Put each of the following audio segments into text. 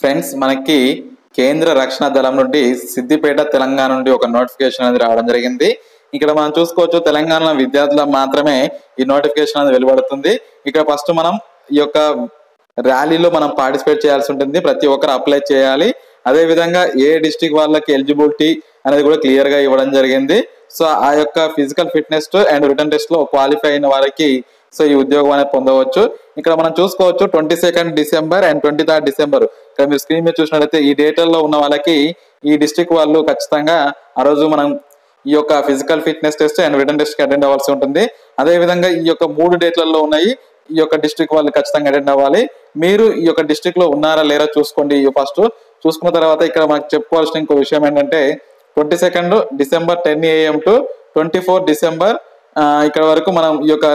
Friends మనకి కేంద్ర రక్షణ దళం నుండి సిద్దిపేట తెలంగాణ నుండి ఒక నోటిఫికేషన్ అనేది రావడం జరిగింది. ఇక్కడ మనం చూసుకోవచ్చు తెలంగాణ విద్యార్థుల మాత్రమే ఈ నోటిఫికేషన్ అనేది వెలువడుతుంది. ఇక్కడ ఫస్ట్ మనం ఈ యొక్క ర్యాలీలో మనం పార్టిసిపేట్ చేయాల్సి ఉంటుంది. ప్రతి ఒక్కరు అప్లై చేయాలి. అదే విధంగా ఏ డిస్టిక్ వాళ్ళకి ఎలిజిబిలిటీ అనేది కూడా క్లియర్గా ఇవ్వడం జరిగింది. సో ఆ యొక్క ఫిజికల్ ఫిట్నెస్ అండ్ రిటర్న్ టెస్ట్లో క్వాలిఫై అయిన వారికి సో ఈ ఉద్యోగం అనేది పొందవచ్చు. ఇక్కడ మనం చూసుకోవచ్చు twenty second December and twenty third December. ఇక్కడ మీరు స్క్రీన్ మీద చూసినట్లయితే ఈ డేట్లలో ఉన్న వాళ్ళకి ఈ డిస్టిక్ వాళ్ళు ఖచ్చితంగా ఆ రోజు మనం ఈ యొక్క physical fitness test and return టెస్ట్కి అటెండ్ అవ్వాల్సి ఉంటుంది. అదే విధంగా ఈ యొక్క మూడు డేట్లలో ఉన్నాయి. ఈ యొక్క డిస్ట్రిక్ట్ వాళ్ళు ఖచ్చితంగా అటెండ్ అవ్వాలి. మీరు ఈ యొక్క డిస్ట్రిక్ట్లో ఉన్నారా లేరా చూసుకోండి. ఫస్ట్ చూసుకున్న తర్వాత ఇక్కడ మనకు చెప్పుకోవాల్సిన ఇంకో విషయం ఏంటంటే twenty second December ten AM to twenty four December ఇక్కడ వరకు మనం ఈ యొక్క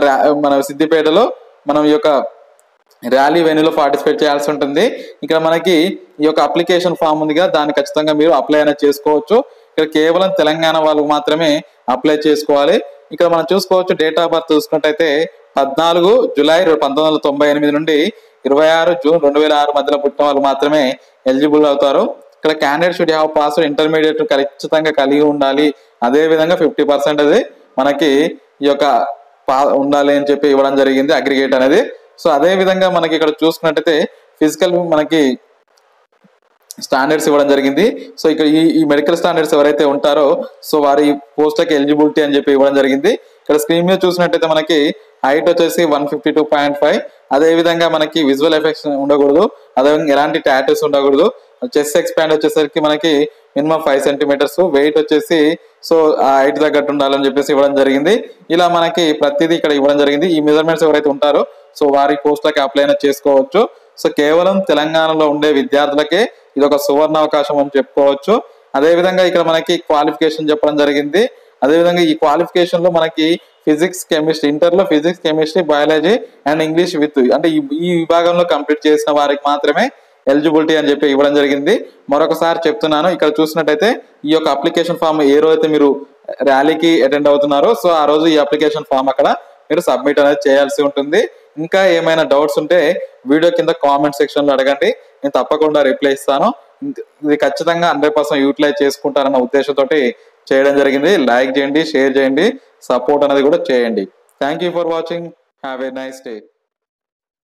మన సిద్దిపేటలో మనం ఈ యొక్క ర్యాలీ వెన్యూలో పార్టిసిపేట్ చేయాల్సి ఉంటుంది. ఇక్కడ మనకి ఈ యొక్క అప్లికేషన్ ఫామ్ ఉందిగా దాన్ని ఖచ్చితంగా మీరు అప్లై అయినా చేసుకోవచ్చు. ఇక్కడ కేవలం తెలంగాణ వాళ్ళు మాత్రమే అప్లై చేసుకోవాలి. ఇక్కడ మనం చూసుకోవచ్చు డేట్ ఆఫ్ బర్త్ చూసుకున్నట్టయితే పద్నాలుగు జూలై పంతొమ్మిది వందల తొంభై ఎనిమిది నుండి ఇరవై ఆరు జూన్ రెండు వేల ఆరు మధ్యలో పుట్టిన వాళ్ళు మాత్రమే ఎలిజిబుల్ అవుతారు. ఇక్కడ candidate should have pass intermediate ఖచ్చితంగా కలిగి ఉండాలి. అదే విధంగా ఫిఫ్టీ అది మనకి ఈ యొక్క పా ఉండాలి అని చెప్పి ఇవ్వడం జరిగింది అగ్రిగేట్ అనేది. సో అదే విధంగా మనకి ఇక్కడ చూసుకున్నట్టయితే ఫిజికల్ మనకి స్టాండర్డ్స్ ఇవ్వడం జరిగింది. సో ఇక్కడ ఈ ఈ మెడికల్ స్టాండర్డ్స్ ఎవరైతే ఉంటారో సో వారి పోస్ట్కి ఎలిజిబిలిటీ అని చెప్పి ఇవ్వడం జరిగింది. ఇక్కడ స్క్రీన్ మీద చూసినట్టయితే మనకి హైట్ వచ్చేసి one fifty two point five అదే విధంగా మనకి విజువల్ ఎఫెక్ట్స్ ఉండకూడదు. అదేవిధంగా ఎలాంటి టాటూస్ ఉండకూడదు. చెస్ట్ ఎక్స్పాండ్ వచ్చేసరికి మనకి మినిమం ఫైవ్ సెంటీమీటర్స్ వెయిట్ వచ్చేసి సో ఆ హైట్ తగ్గట్టు ఉండాలని చెప్పేసి ఇవ్వడం జరిగింది. ఇలా మనకి ప్రతిదీ ఇక్కడ ఇవ్వడం జరిగింది. ఈ మెజర్మెంట్స్ ఎవరైతే ఉంటారో సో వారి పోస్టులకి అప్లై అయినా చేసుకోవచ్చు. సో కేవలం తెలంగాణలో ఉండే విద్యార్థులకే ఇది ఒక సువర్ణ అవకాశం అని చెప్పుకోవచ్చు. అదే విధంగా ఇక్కడ మనకి క్వాలిఫికేషన్ చెప్పడం జరిగింది. అదే విధంగా ఈ క్వాలిఫికేషన్లో మనకి ఫిజిక్స్ కెమిస్ట్రీ ఇంటర్లో physics chemistry biology and English with అంటే ఈ విభాగంలో కంప్లీట్ చేసిన వారికి మాత్రమే ఎలిజిబిలిటీ అని చెప్పి ఇవ్వడం జరిగింది. మరొకసారి చెప్తున్నాను ఇక్కడ చూసినట్టయితే ఈ యొక్క అప్లికేషన్ ఫామ్ ఏ రోజైతే మీరు ర్యాలీకి అటెండ్ అవుతున్నారో సో ఆ రోజు ఈ అప్లికేషన్ ఫామ్ అక్కడ మీరు సబ్మిట్ అనేది చేయాల్సి ఉంటుంది. ఇంకా ఏమైనా డౌట్స్ ఉంటే వీడియో కింద కామెంట్ సెక్షన్లో అడగండి. నేను తప్పకుండా రిప్లై ఇస్తాను. ఇది ఖచ్చితంగా హండ్రెడ్ పర్సెంట్ యూటిలైజ్ చేసుకుంటారన్న ఉద్దేశంతో చేయడం జరిగింది. లైక్ చేయండి షేర్ చేయండి సపోర్ట్ అనేది కూడా చేయండి. Thank you for watching have a nice day